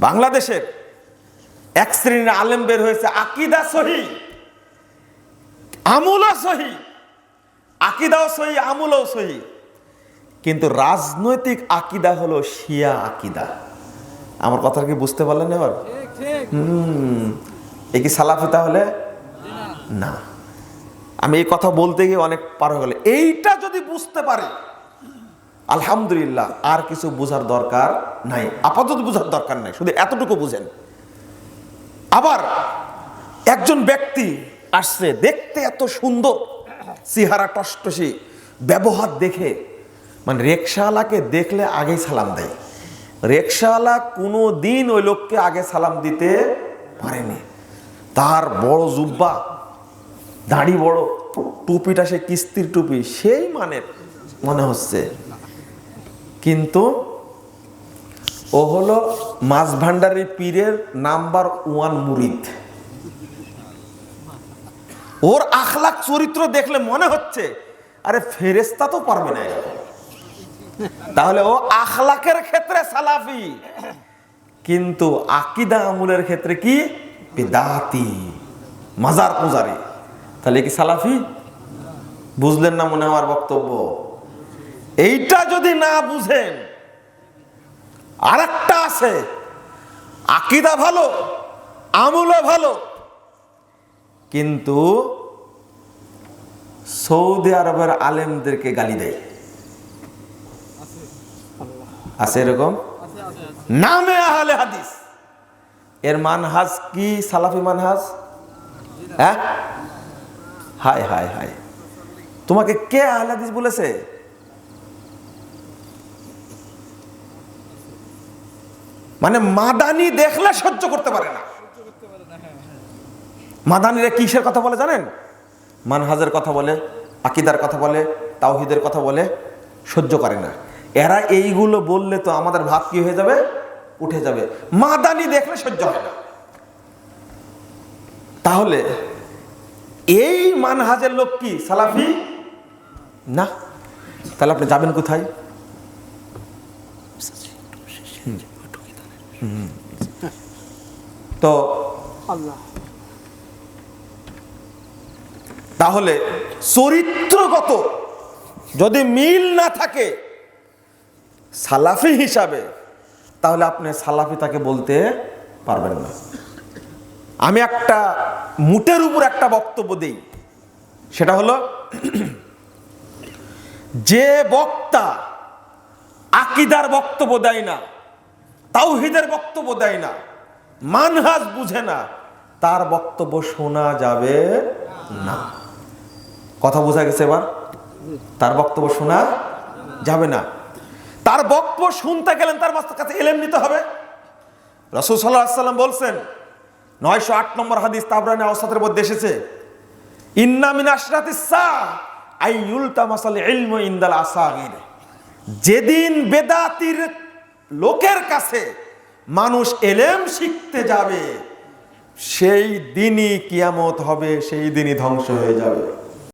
বাংলাদেশের এক শ্রেণির আলেম বের হয়েছে আকিদা সহি আমুলও সহি আকিদাও সহি আমুলও সহি। কিন্তু রাজনৈতিক আকিদা হলো শিয়া আকিদা। আমার কথা কি বুঝতে পারলেন এবার? হুম এ কি সালাফি তাহলে? না। আমি এই কথা বলতে গিয়ে অনেক পার হয়ে গেল এইটা যদি বুঝতে পারে আলহামদুলিল্লাহ, আর কিছু বোঝার দরকার নাই। আপাতত বোঝার দরকার নাই, শুধু এতটুকু বুঝেন। আবার একজন ব্যক্তি আসছে, দেখতে এত সুন্দর, চেহারা টসটসি, ব্যবহার দেখে। মানে রিক্সাওয়ালাকে দেখলে আগেই সালাম দেয়। রিক্সাওয়ালা কোনো দিন ওই লোককে আগে সালাম দিতে পারেনি। তার বড় জুব্বা, দাড়ি বড়, টুপিটা সে কিস্তির টুপি, সেই মানের মনে হচ্ছে। কিন্তু ও হলো মাছ ভান্ডারি পীরের নাম্বার ওয়ান মুরিদ। ওর আখলাখ চরিত্র দেখলে মনে হচ্ছে, আরে ফেরেস্তা তো পারবে না তাহলে ও আখলাকের ক্ষেত্রে সালাফি, কিন্তু আকিদা আমুলের ক্ষেত্রে কি? বেদাতি, মাজার পূজারি। তাহলে কি সালাফি? বুঝলেন না মনে হওয়ার বক্তব্য? এইটা যদি না বুঝেন, আরেকটা আছে। আকিদা ভালো, আমুলও ভালো, কিন্তু সৌদি আরবের আলেমদেরকে গালি দেয়। আছে এরকম? নামে আহলে হাদিস। এর মানহাজ কি সালাফি মানহাজ? হ্যাঁ? হায় হায় হায়। তোমাকে কে আহলে হাদিস বলেছে? মানে মাদানি দেখলে সহ্য করতে পারে না। মাদানিরা কিসের কথা বলে জানেন? মানহাজের কথা বলে, আকিদার কথা বলে, তাওহিদের কথা বলে, সহ্য করে না। এরা এইগুলো বললে তো আমাদের ভাত কি হয়ে যাবে? উঠে যাবে। মাদানি দেখলে সহ্য হয় না। তাহলে এই মানহাজের লোক কি, সালাফি? না। তাহলে আপনি যাবেন কোথায়। তো আল্লাহ। তাহলে চরিত্রগত যদি মিল না থাকে সালাফি হিসাবে তাহলে আপনি সালাফি তাকে বলতে পারবেন না। আমি একটা মুটের উপর একটা বক্তব্য দিই। সেটা হলো যে বক্তা আকিদার বক্তব্য দেয় না তাওহিদের বক্তব্য দেয় না, মানহাজ বুঝে না, তার বক্তব্য শোনা যাবে না। কথা বোঝা গেছে এবার? তার বক্তব্য শোনা যাবে না। তার বক্তব্য শুনতে গেলেন, তার কাছে এলেম নিতে হবে। রসুল সাল্লাহ সাল্লাম বলছেন, নয়শো আট নম্বর হাদিস তাবরানি অবস্থাতের মধ্যে এসেছে ইন্নামিন তামাসাল ইলম ইন্দাল আসাগির। যেদিন বেদাতির লোকের কাছে মানুষ এলেম শিখতে যাবে, সেই দিনই কিয়ামত হবে, সেই দিনই ধ্বংস হয়ে যাবে।